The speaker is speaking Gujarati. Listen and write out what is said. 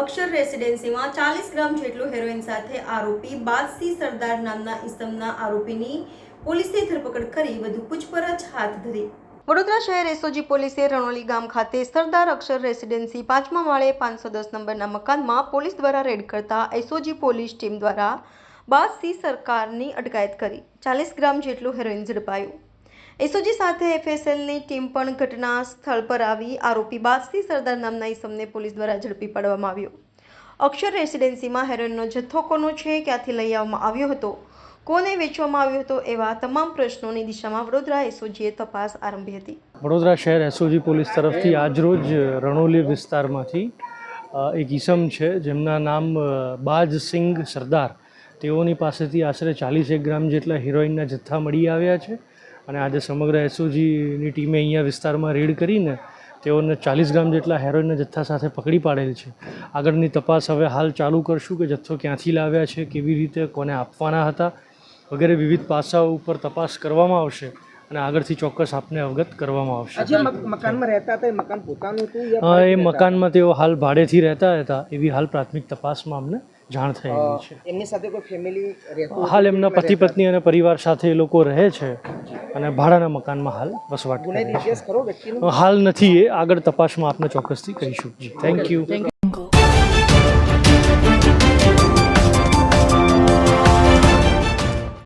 અક્ષર રેસિડેન્સીમાં ચાલીસ ગ્રામ જેટલું હેરોઇન સાથે આરોપી બાદસી સરદાર નામના ઇસમના આરોપીની પોલીસે ધરપકડ કરી વધુ પૂછપરછ હાથ ધરી. વડોદરા શહેર એસઓજી પોલીસે રણોલી ગામ ખાતે સરદાર અક્ષર રેસિડેન્સી પાંચમા માળે પાંચસો દસ નંબરના મકાનમાં પોલીસ દ્વારા રેડ કરતા એસઓજી પોલીસ ટીમ દ્વારા બાદસી સરકારની અટકાયત કરી. ચાલીસ ગ્રામ જેટલું હેરોઇન ઝડપાયું. એસઓજી સાથે એફએસએલની ટીમ પણ ઘટના સ્થળ પર આવી. આરોપી બાદસી સરદાર નામના ઈસમને પોલીસ દ્વારા ઝડપી પાડવામાં આવ્યો. અક્ષર રેસિડેન્સીમાં હેરોઇનનો જથ્થો કોનો છે, ક્યાંથી લઈ આવવામાં આવ્યો હતો, કોને વેચવામાં આવ્યો હતો એવા તમામ પ્રશ્નોની દિશામાં વડોદરા એસઓજીએ તપાસ આરંભી હતી. વડોદરા શહેર એસઓજી પોલીસ તરફથી આજરોજ રણોલી વિસ્તારમાંથી એક ઈસમ છે, જેમના નામ બાજ સિંઘ સરદાર. તેઓની પાસેથી આશરે ચાલીસ એક ગ્રામ જેટલા હિરોઈનના જથ્થા મળી આવ્યા છે. અને આજે સમગ્ર એસઓજીની ટીમે અહીંયા વિસ્તારમાં રેડ કરીને તેઓને ચાલીસ ગ્રામ જેટલા હેરોઇનના જથ્થા સાથે પકડી પાડેલ છે. આગળની તપાસ હવે હાલ ચાલુ કરશું કે જથ્થો ક્યાંથી લાવ્યા છે કેવી રીતે કોને આપવાના હતા વગેરે વિવિધ પાસાઓ ઉપર તપાસ કરવામાં આવશે અને આગળથી ચોક્કસ આપને અવગત કરવામાં આવશે. મકાનમાં રહેતા હતા એ મકાન પોતાનું મકાનમાં તેઓ હાલ ભાડેથી રહેતા હતા એવી હાલ પ્રાથમિક તપાસમાં અમને જાણ થયેલી છે. એમની સાથે કોઈ ફેમિલી રહેતું હાલ એમના પતિ પત્ની અને પરિવાર સાથે એ લોકો રહે છે અને ભાડાના મકાનમાં હાલ વસવાટ કરે છે. ઇતિહાસ ખરો વ્યક્તિનો હાલ નથી એ આગળ તપાસમાં આપને ચોક્કસથી કહીશું. Thank you